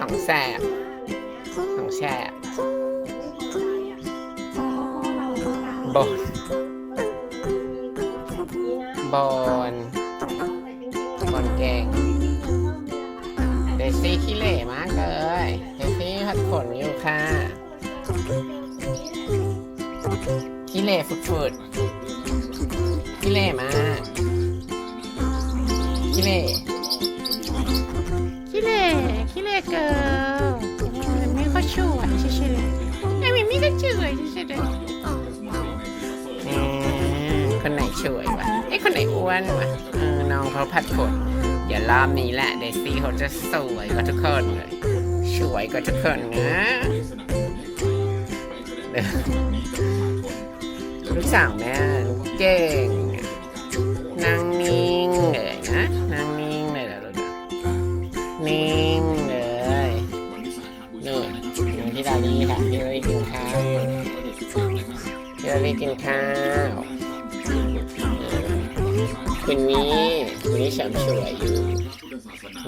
ของแสบของแช่บนบนบนเก่งเดซี่ขี้เหร่มากเลยเดซี่พัดขนอยู่ค่ะขี้เหร่ฟุดๆขี้เหร่มากขี้เหร่ ใช่ไหมอืมคนไหนช่วยวะไอ้ยคนไหนอ้วนวะเออน้องเขาผัดขนเดี๋ยวรอบนี้แหละเดซี่เขาจะสวยกว่าทุกคนเลยสวยกว่าทุกคนนะเดี๋ยวลูกสาวแม่เก่งนางนิ่งเลยนะนางนิ่งเลยเหรอลูกนะนิ่งเลย นี่นี่พี่ดาลีค่ะพี่ดาลีกินข้าว พี่ดาลีกินข้าวคุณนี้คุณนี้เฉิมสวยอยู่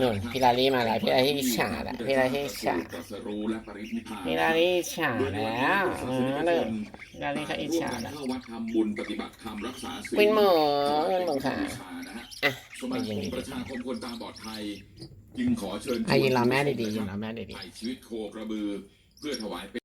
นุ่นพี่ลาลีมาแล้วพี่ลาลีอิจฉาแล้วพี่ลาลีอิจฉาตรัสรู้และปรินิพพานพี่ลาลีอิจฉาแล้วเออเริ่มพี่ลาลีเขาอิจร่วมฉากันแล้วเข้าวัดทำบุญปฏิบัติธรรมรักษาศีลคุณหมอคุณหมอค่ะบูชานะฮะอะสมาคมประชาคมคนตาบอดไทยจึงขอเชิญชวนอะยืนรอแม่ดีๆยืนรอแม่ดีๆถ่ายชีวิตโคกระบือเพื่อถวายเป็น